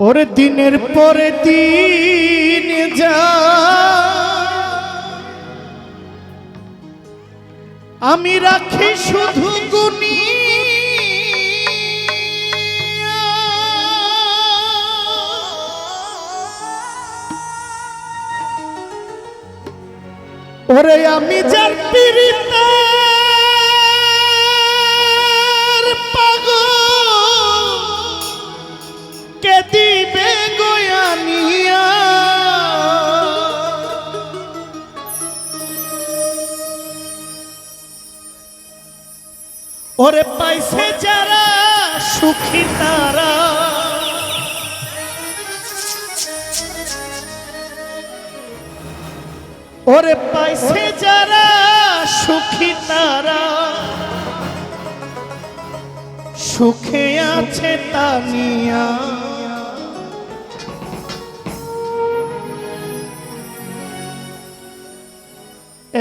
ওরে দিনের পরে দিন যা। আমি রাখি শুধু গুনি ওরে আমি যার পিড়িতে ওরে পাইছে যারা সুখী তারা। ওরে পাইছে যারা সুখী তারা। সুখে আছে তানিয়া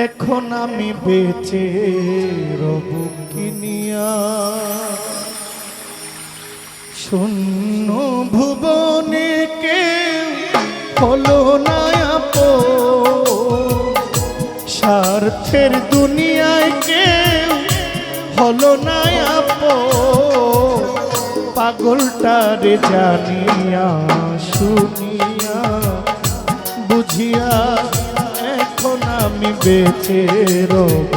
এখন আমি বেঁচে রব কিনিয়া শূন্য ভুবনে কে হলো না স্বার্থের দুনিয়ায় কেউ হলো না আপন। পাগলটারে জানিয়া শুনিয়া, বুঝিয়া এখন আমি বেঁচে রব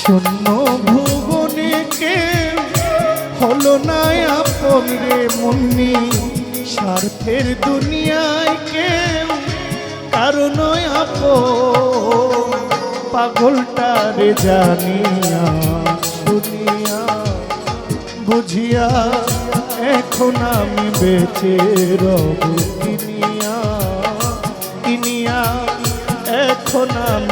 শূন্য ভুবনে কেউ হলো না আপন রে মুন্নি। স্বার্থের দুনিয়ায় কেউ কারণ আপন। পাগলটারে জানিয়া শুনিয়া বুঝিয়া এখন আমি বেঁচে রব এখন আমি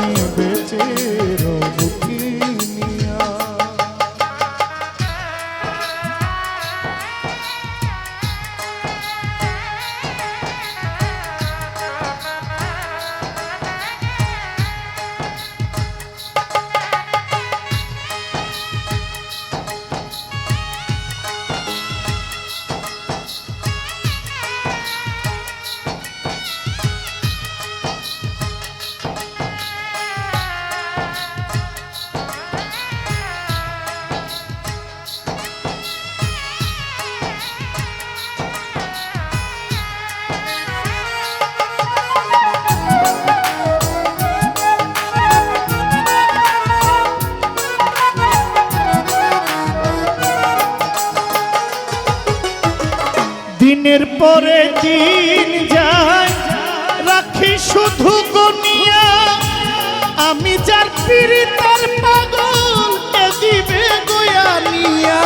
দিনের পরে দিন যায়। রাখি শুধু গনিয়া আমি যার পিড়ি তার পাগল দিবে গয়ানিয়া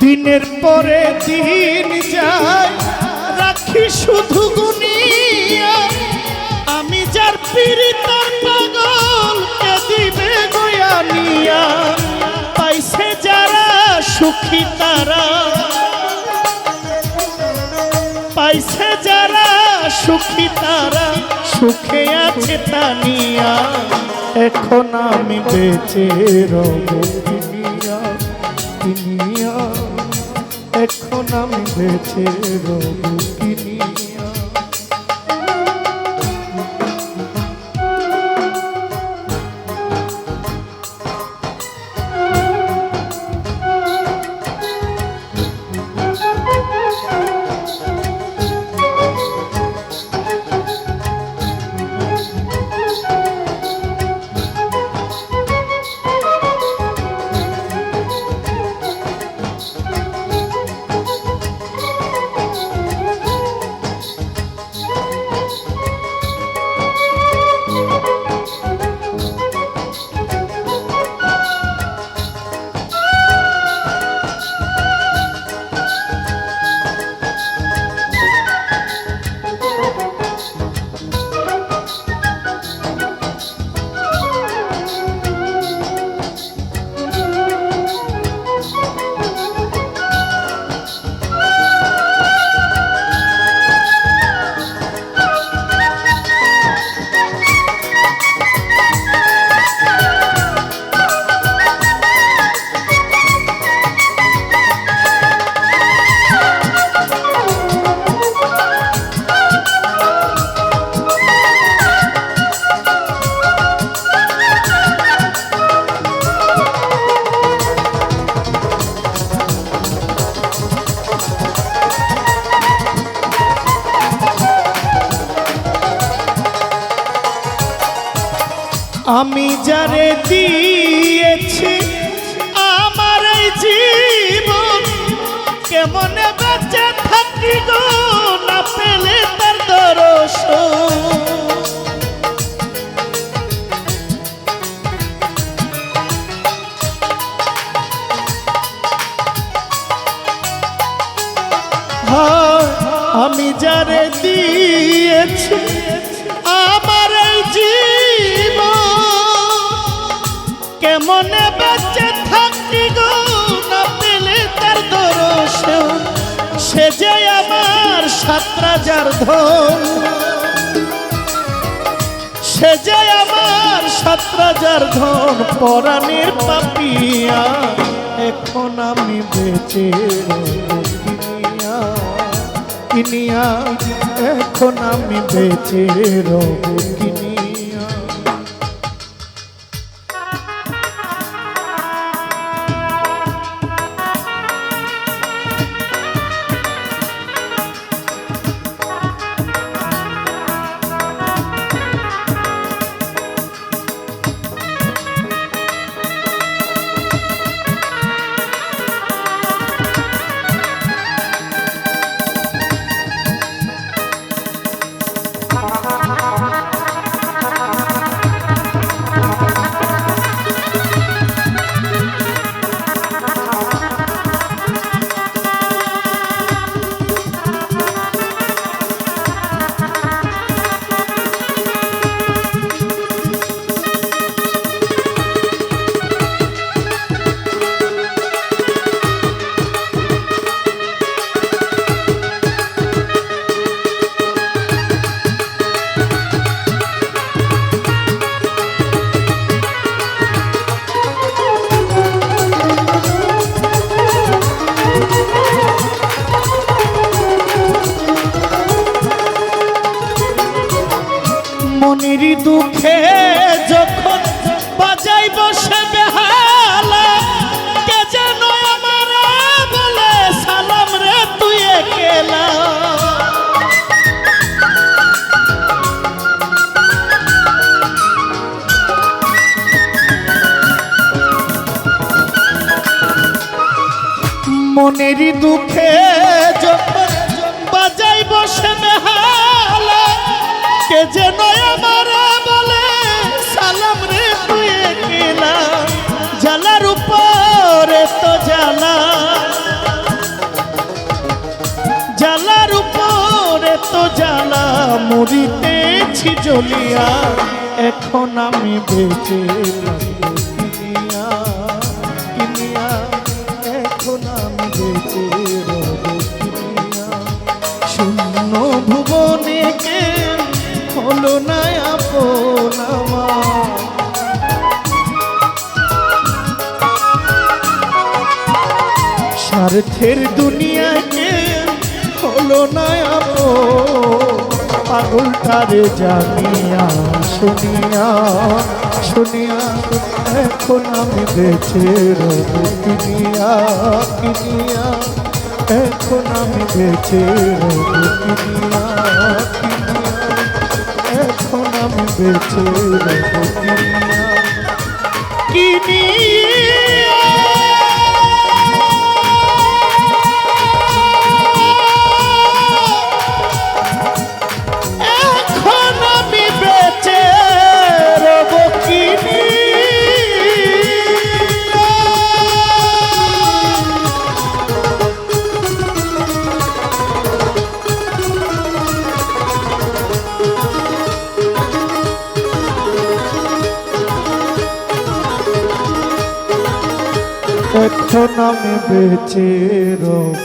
দিনের পরে দিন যায়। রাখি শুধু গুনিয়া আমি যার পিড়ি তার পাগল দিবে পাইছে যারা সুখী তারা। পাইছে যারা সুখী তারা, সুখে আছে তানিয়া এখন আমি বেঁচে রব। আমি বেঁচে আমি যারে দিয়েছি, আমার এই জীবন কেমনে বেঁচে থাকি গো? না পেলে তার দর্শন। আমি যারে দিয়েছি কেমনে বেঁচে থাকি গো? না পেলে তার দর্শন সে যে আমার সাত রাজার ধন। সে যে আমার সাত রাজার ধন। পরাণের পাপিয়া, এখন আমি বেঁচে কিনিয়া কিনিয়া এখন আমি বেঁচে রব কিনিয়া মনের দুঃখে বাজাই বসে কে বলে, সালাম রে জ্বালা। মরিতেছি জ্বলিয়া এখন আমি বেঁচে থাকব ভুবনে কে হলো না আপন আমার? স্বার্থের দুনিয়াকে হলো না আপন? পাগলটারে জানিয়া, শুনিয়া শুনিয়া, এখন আমি বেঁচে রব কিনিয়া। এখন আমি বেঁচে এখন আমি বেঁচে কিনিয়া আমি বেঁচে রব